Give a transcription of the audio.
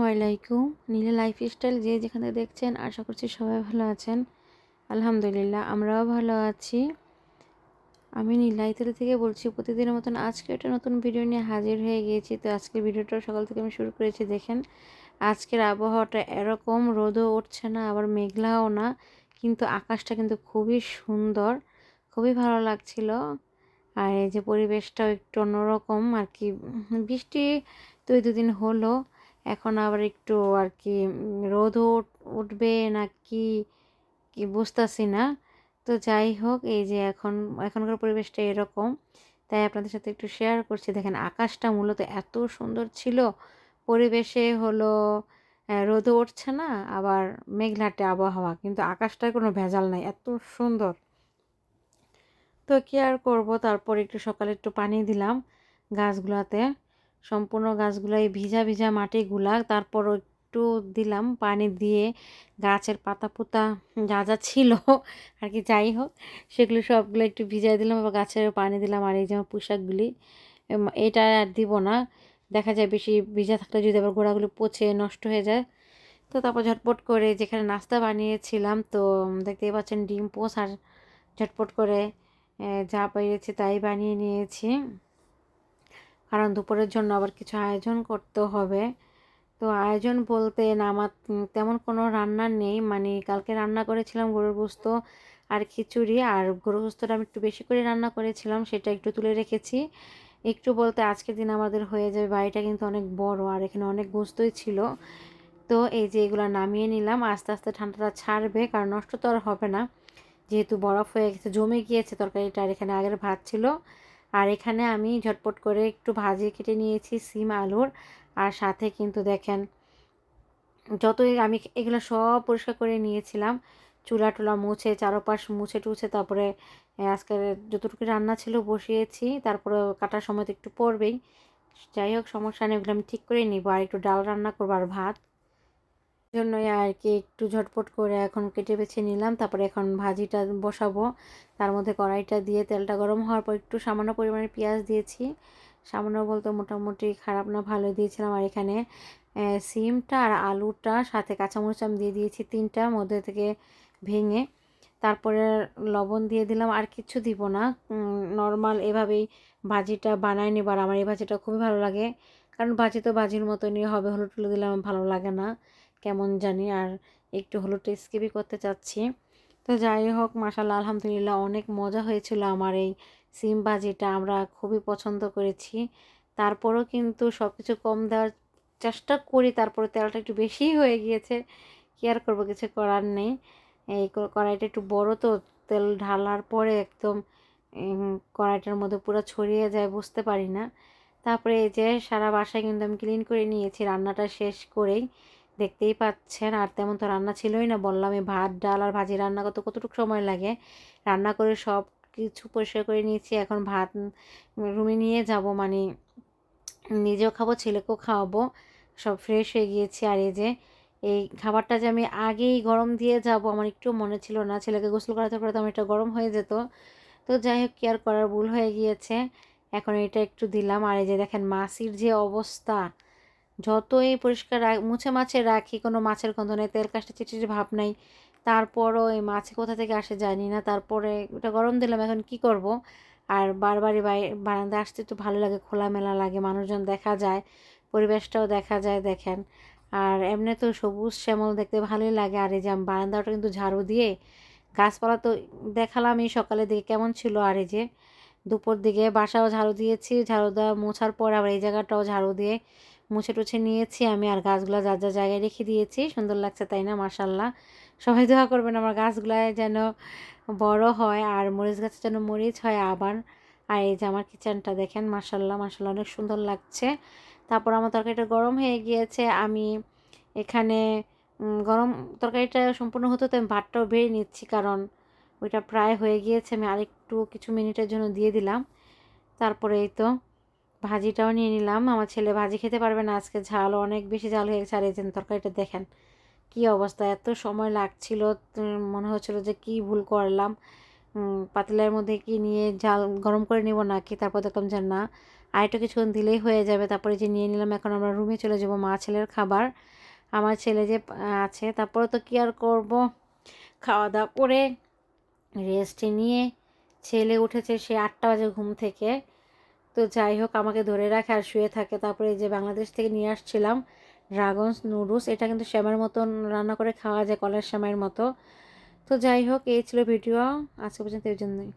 আসসালামু নীলা life style যে যেখানে দেখছেন, আশা করছি সবাই ভালো আছেন। আলহামদুলিল্লাহ, আমরাও ভালো আছি। আমি নীলা নীলাইতলা থেকে বলছি, প্রতিদিনের মতন আজকে একটা নতুন ভিডিও নিয়ে হাজির হয়ে গিয়েছি। তো আজকের ভিডিওটা সকাল থেকে আমি শুরু করেছি, দেখেন। আজকের আবহাওয়াটা এরকম, রোদও উঠছে না, আবার মেঘলাও না, কিন্তু আকাশটা কিন্তু খুবই সুন্দর, খুবই ভালো লাগছিল। আর এই যে পরিবেশটাও একটু অন্যরকম, আর কি, বৃষ্টি তো দুই দুদিন হলো। এখন আবার একটু আর কি রোদ উঠবে না কি কি বুঝতেছি না। তো যাই হোক, এই যে এখন, এখনকার পরিবেশটা এরকম। তাই আপনাদের সাথে একটু শেয়ার করছি। দেখেন, আকাশটা মূলত এত সুন্দর ছিল। পরিবেশে হলো রোদও উঠছে না, আবার মেঘলাটে আবহাওয়া। কিন্তু আকাশটায় কোনো ভেজাল নাই, এত সুন্দর। তো কি আর করব? তারপর একটু সকালে একটু পানি দিলাম গাছগুলাতে। সম্পূর্ণ গাছগুলাই ভিজা ভিজা মাটিগুলা। তারপর একটু দিলাম পানি দিয়ে গাছের পাতা পোতা যা যা ছিল আর কি যাই হোক, সেগুলো সবগুলো একটু ভিজাই দিলাম আবার গাছের পানি দিলাম। আর এই যে পোশাকগুলি এটা আর দিব না। দেখা যায় বেশি ভিজা থাকলে যদি আবার গোড়াগুলো পচে নষ্ট হয়ে যায়। তো তারপর ঝটপট করে যেখানে নাস্তা বানিয়েছিলাম, তো দেখতেই পাচ্ছেন ডিম পোস আর ঝটপট করে যা পেরেছি তাই বানিয়ে নিয়েছি। কারণ দুপুরের জন্য আবার কিছু আয়োজন করতে হবে। তো আয়োজন বলতে আমার তেমন কোনো রান্না নেই। মানে কালকে রান্না করেছিলাম গরুর গোস্ত আর খিচুড়ি, আর গরুর গোস্তটা আমি একটু বেশি করে রান্না করেছিলাম, সেটা একটু তুলে রেখেছি। একটু বলতে আজকের দিন আমাদের হয়ে যাবে, বাড়িটা কিন্তু অনেক বড় আর এখানে অনেক গোস্তই ছিল। তো এই যে এগুলো নামিয়ে নিলাম, আস্তে আস্তে ঠান্ডাটা ছাড়বে, কারণ নষ্ট তো আর হবে না। যেহেতু বরফ হয়ে গেছে, জমে গিয়েছে তরকারিটা, আর এখানে আগের ভাত ছিল। আর এখানে আমি ঝটপট করে একটু ভাজি কেটে নিয়েছি সিম, আলুর। আর সাথে কিন্তু দেখেন, যতই আমি এগুলো সব পরিষ্কার করে নিয়েছিলাম, চুলা টুলা মুছে, চারোপাশ মুছে টুছে, তারপরে আজকে যতটুকু রান্না ছিল বসিয়েছি, তারপরে কাটার সময় তো একটু পড়বেই যাই হোক, সমস্যা নেই ওগুলো আমি ঠিক করে নিব। আর একটু ডাল রান্না করব আর ভাত। জন্যই আর কি একটু ঝটপট করে এখন কেটে বেছে নিলাম। তারপরে এখন ভাজিটা বসাবো। তার মধ্যে কড়াইটা দিয়ে তেলটা গরম হওয়ার পর একটু সামান্য পরিমাণে পেঁয়াজ দিয়েছি। সামান্য বলতে মোটামুটি খারাপ না ভালো দিয়েছিলাম। আর এখানে সিমটা আর আলুটা, সাথে কাঁচামরিচ আমি দিয়ে দিয়েছি তিনটা, মধ্যে থেকে ভেঙে। তারপরে লবণ দিয়ে দিলাম। আর কিছু দিব না। নর্মাল এভাবেই ভাজিটা বানায় নেবার আমার এই ভাজিটা খুবই ভালো লাগে। কারণ ভাজি তো ভাজির মতনই হবে। হলুদ টুলু দিলে আমার ভালো লাগে না। কেমন জানি আর একটু হলুদটা স্কিপই করতে চাচ্ছি। তো যাই হোক মাসাল্লাহ আলহামদুলিল্লাহ অনেক মজা হয়েছিল আমার এই সিম ভাজিটা আমরা খুবই পছন্দ করেছি। তারপরও কিন্তু সব কিছু কম দেওয়ার চেষ্টা করি, তারপরে তেলটা একটু বেশিই হয়ে গিয়েছে। কি আর করব, কিছু করার নেই। এই কড়াইটা একটু বড় তো, তেল ঢালার পরে একদম কড়াইটার মধ্যে পুরো ছড়িয়ে যায়, বুঝতে পারি না। তারপরে এই যে সারা বাসায় কিন্তু আমি ক্লিন করে নিয়েছি, রান্নাটা শেষ করেই। দেখতেই পাচ্ছেন, আর তেমন তো রান্না ছিলই না। বললাম, এই ভাত, ডাল আর ভাজি রান্না করতে কতটুকু সময় লাগে? রান্না করে সব কিছু পরিষ্কার করে নিয়েছি। এখন ভাত রুমে নিয়ে যাব মানে নিজেও খাব, ছেলেকেও খাওয়াবো। সব ফ্রেশ হয়ে গিয়েছি। আর এই যে, এই খাবারটা যে আমি আগেই গরম দিয়ে যাব, আমার একটু মনে ছিল না। ছেলেকে গোসল করাতে করাতে আমার এটা গরম হয়ে যেত। তো যাই হোক কেয়ার করার, ভুল হয়ে গিয়েছে। এখন এটা একটু দিলাম। আর এই যে, দেখেন, মাসির যে অবস্থা যতই পরিষ্কার মুছে মাছে রাখি, কোনো মাছের গন্ধ নেই, তেল কাজটা চিটির ভাব নাই, তারপরও এই মাছ কোথা থেকে আসে জানি না, তারপরে ওটা গরম দিলাম, এখন কি করব? আর বারবারই বারান্দা আসতে একটু ভালো লাগে, খোলামেলা লাগে, মানুষজন দেখা যায়, পরিবেশটাও দেখা যায়, দেখেন। আর এমনি তো সবুজ শ্যামল দেখতে ভালোই লাগে, আর এই যে বারান্দাটা কিন্তু ঝাড়ু দিয়ে, গাছপালা তো দেখালাম এই সকালে দিকে কেমন ছিল, আর এই যে দুপুর দিকে বাসাও ঝাড়ু দিয়েছি, ঝাড়ু দেওয়া মোছার পর আবার এই জায়গাটাও ঝাড়ু দিয়ে মুছে টুছে নিয়েছি, আমি আর গাছগুলো যার যা জায়গায় রেখে দিয়েছি, সুন্দর লাগছে তাই না মার্শাল্লাহ সবাই দোয়া করবেন আমার গাছগুলায় যেন বড় হয় আর মরিচ গাছে যেন মরিচ হয় আবার। আর এই যে আমার কিচেনটা দেখেন মার্শাল্লাহ মার্শাল্লাহ অনেক সুন্দর লাগছে। তারপর আমার তরকারিটা গরম হয়ে গিয়েছে, আমি এখানে গরম তরকারিটা সম্পূর্ণ হতো তো আমি ভাতটাও বেড়ে নিচ্ছি কারণ ওইটা প্রায় হয়ে গিয়েছে, আমি আরেকটু কিছু মিনিটের জন্য দিয়ে দিলাম। তারপরে এই তো ভাজিটাও নিয়ে নিলাম। আমার ছেলে ভাজি খেতে পারবে না, আজকে ঝাল অনেক বেশি ঝাল হয়ে গেছে। আর এই তরকারিটা দেখেন, কি অবস্থা, এত সময় লাগছিল মনে হচ্ছিল যে কি ভুল করলাম। পাতিলের মধ্যে কি নিয়ে ঝাল গরম করে নিব নাকি? তারপর দেখলাম যে না আর একটু কিছুক্ষণ দিলেই হয়ে যাবে। তারপরে যে নিয়ে নিলাম, এখন আমরা রুমে চলে যাব মা ছেলের খাবার। আমার ছেলে যে আছে, তারপরে তো কি আর করব? খাওয়া দাওয়া করে রেস্টে নিয়ে ছেলে উঠেছে সে আটটা বাজে ঘুম থেকে। তো যাই হোক, আমাকে ধরে রাখে আর শুয়ে থাকে। তারপরে যে বাংলাদেশ থেকে নিয়ে আসছিলাম ড্রাগনস, নুডলস, এটা কিন্তু শ্যামার মতন রান্না করে খাওয়া যায়, কলের শ্যামের মতো। তো যাই হোক, এই ছিল ভিডিও। আজকে পর্যন্ত এই জন্যই